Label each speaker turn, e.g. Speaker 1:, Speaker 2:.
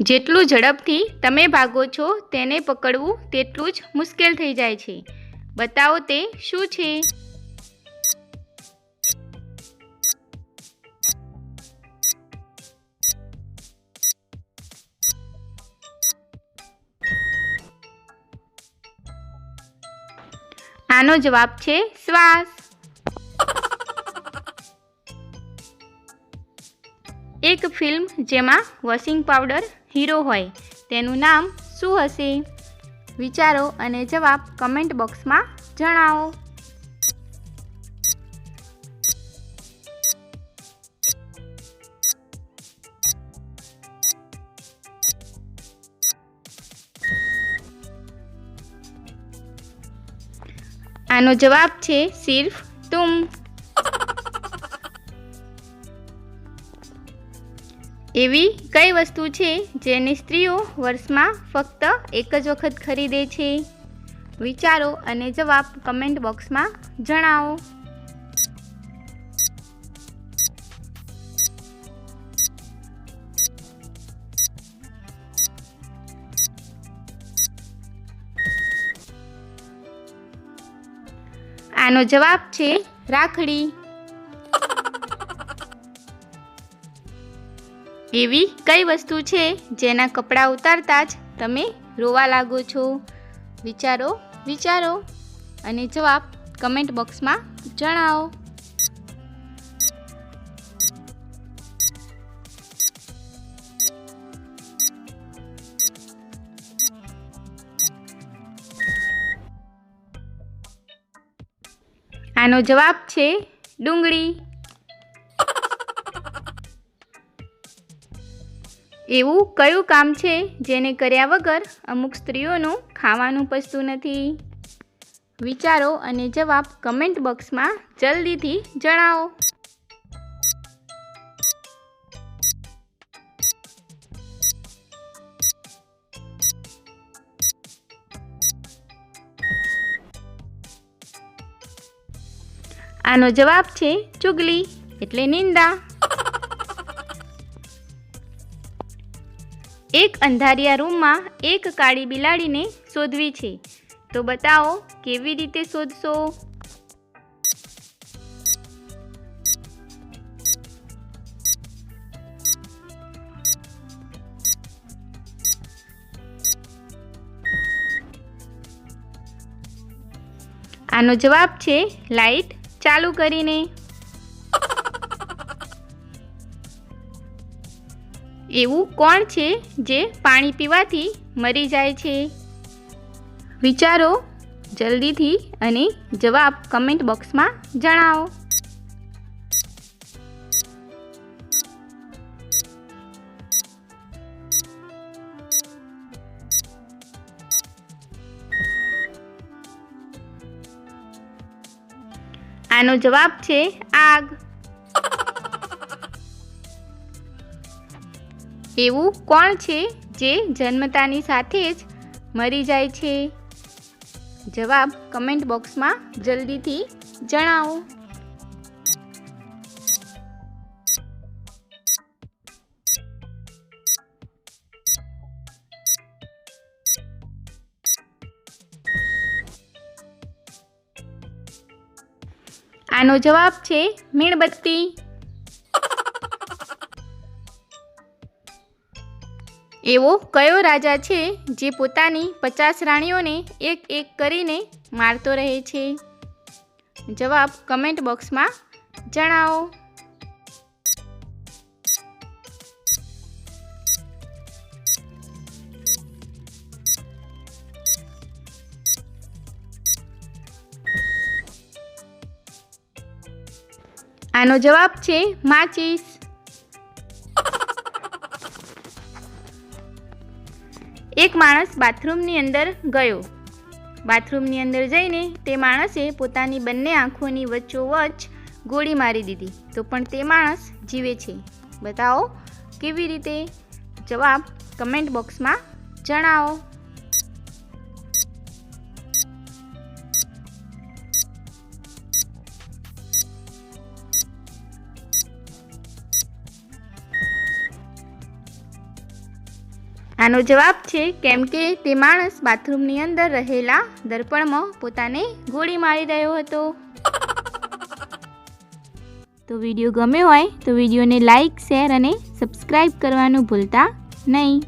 Speaker 1: જેટલું ઝડપથી તમે ભાગો છો તેને પકડવું તેટલું જ મુશ્કેલ થઈ જાય છે. બતાવો તે શું છે? આનો જવાબ છે શ્વાસ. ફિલ્મ જેમાં વોશિંગ પાવડર હીરો હોય. તેનું નામ શું હશે? વિચારો અને જવાબ કમેન્ટ બોક્સમાં જણાવો. આનો જવાબ છે, સિર્ફ તુમ. એવી કઈ વસ્તુ છે જેને સ્ત્રીઓ વર્ષમાં ફક્ત એક જ વખત ખરીદે છે? વિચારો અને જવાબ કમેન્ટ બોક્સમાં જણાવો. આનો જવાબ છે રાખડી. એવી કઈ વસ્તુ છે જેના કપડાં ઉતારતા જ તમે રોવા લાગો છો? વિચારો વિચારો અને જવાબ કમેન્ટ બોક્સમાં જણાવો. આનો જવાબ છે ડુંગળી. એવું કયું કામ છે જેને કર્યા વગર અમુક સ્ત્રીઓનું ખાવાનું પચતું નથી? વિચારો અને જવાબ કમેન્ટ બોક્સમાં જલ્દીથી જણાવો. આનો જવાબ છે ચુગલી, એટલે નિંદા. એક અંધારિયા રૂમમાં એક કાળી બિલાડીને શોધવી છે. તો બતાવો, કેવી રીતે શોધશો? આનો જવાબ છે, લાઈટ ચાલુ કરીને. એવું કોણ છે જે પાણી પીવાથી મરી જાય છે? વિચારો જલ્દીથી અને જવાબ કમેન્ટ બોક્સમાં જણાવો. આનો જવાબ છે આગ. એવું કોણ છે જે જન્મતાની સાથે જ મરી જાય છે? જવાબ કમેન્ટ બોક્સમાં જલ્દીથી જણાવો. આનો જવાબ છે મીણબત્તી. એવો કયો રાજા છે જે પોતાની પચાસ રાણીઓને એક એક કરીને મારતો રહે છે? જવાબ કમેન્ટ બોક્સમાં જણાવો. આનો જવાબ છે માચીસ. એક માણસ બાથરૂમની અંદર ગયો. બાથરૂમની અંદર જઈને તે માણસે પોતાની બંને આંખોની વચ્ચોવચ્ચ ગોળી મારી દીધી. તો પણ તે માણસ જીવે છે. બતાવો કેવી રીતે? જવાબ કમેન્ટ બોક્સમાં જણાવો. આનો જવાબ છે, કેમ કે તે માણસ બાથરૂમની અંદર રહેલા દર્પણમાં પોતાને ગોળી મારી રહ્યો હતો. તો વીડિયો ગમ્યો હોય તો વિડીયોને લાઈક, શેર અને સબસ્ક્રાઈબ કરવાનું ભૂલતા નહીં.